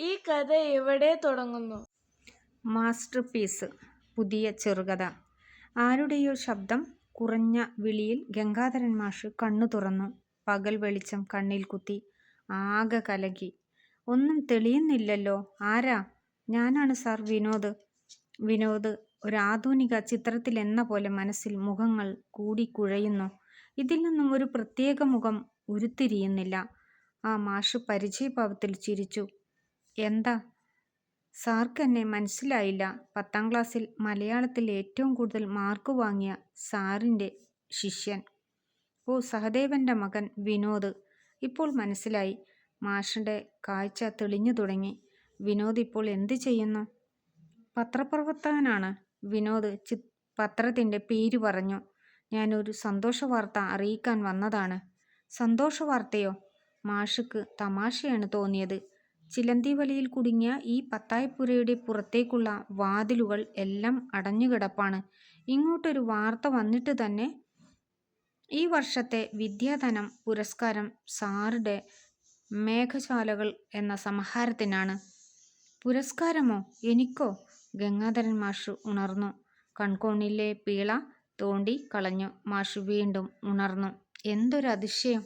ഈ കഥ എവിടെ തുടങ്ങുന്നു? മാസ്റ്റർ പീസ് പുതിയ ചെറുകഥ. ആരുടെയോ ശബ്ദം കുറഞ്ഞ വിളിയിൽ ഗംഗാധരൻ മാഷ് കണ്ണു തുറന്നു. പകൽ വെളിച്ചം കണ്ണിൽ കുത്തി. ആകെ കലകി. ഒന്നും തെളിയുന്നില്ലല്ലോ. ആരാ? ഞാനാണ് സാർ വിനോദ്. വിനോദ് ഒരാധുനിക ചിത്രത്തിലെന്ന പോലെ മനസ്സിൽ മുഖങ്ങൾ കൂടിക്കുഴയുന്നു ഇതിൽ നിന്നും ഒരു പ്രത്യേക മുഖം ഉരുത്തിരിയുന്നില്ല. ആ മാഷ് പരിചയഭാവത്തിൽ ചിരിച്ചു. എന്താ? സാർക്ക് എന്നെ മനസ്സിലായില്ല. പത്താം ക്ലാസ്സിൽ മലയാളത്തിൽ ഏറ്റവും കൂടുതൽ മാർക്ക് വാങ്ങിയ സാറിന്റെ ശിഷ്യൻ. ഓ സഹദേവന്റെ മകൻ വിനോദ്. ഇപ്പോൾ മനസ്സിലായി. മാഷിന്റെ കാഴ്ച തെളിഞ്ഞു തുടങ്ങി. വിനോദ് ഇപ്പോൾ എന്ത് ചെയ്യുന്നു? പത്രപ്രവർത്തകനാണ്. വിനോദ് ചി പത്രത്തിന്റെ പേര് പറഞ്ഞു. ഞാനൊരു സന്തോഷ വാർത്ത അറിയിക്കാൻ വന്നതാണ്. സന്തോഷ വാർത്തയോ മാഷിക്ക് തമാശയാണ് തോന്നിയത്. ചിലന്തി വലയിൽ കുടുങ്ങിയ ഈ പത്തായപ്പുരയുടെ പുറത്തേക്കുള്ള വാതിലുകൾ എല്ലാം അടഞ്ഞുകിടപ്പാണ്. ഇങ്ങോട്ടൊരു വാർത്ത വന്നിട്ട് തന്നെ ഈ വർഷത്തെ വിദ്യാധനം പുരസ്കാരം സാറുടെ മേഘശാലകൾ എന്ന സമാഹാരത്തിനാണ്. പുരസ്കാരമോ? എനിക്കോ? ഗംഗാധരൻ മാഷു ഉണർന്നു. കൺകോണിലെ പീള തോണ്ടി കളഞ്ഞു. മാഷു വീണ്ടും ഉണർന്നു. എന്തൊരു അതിശയം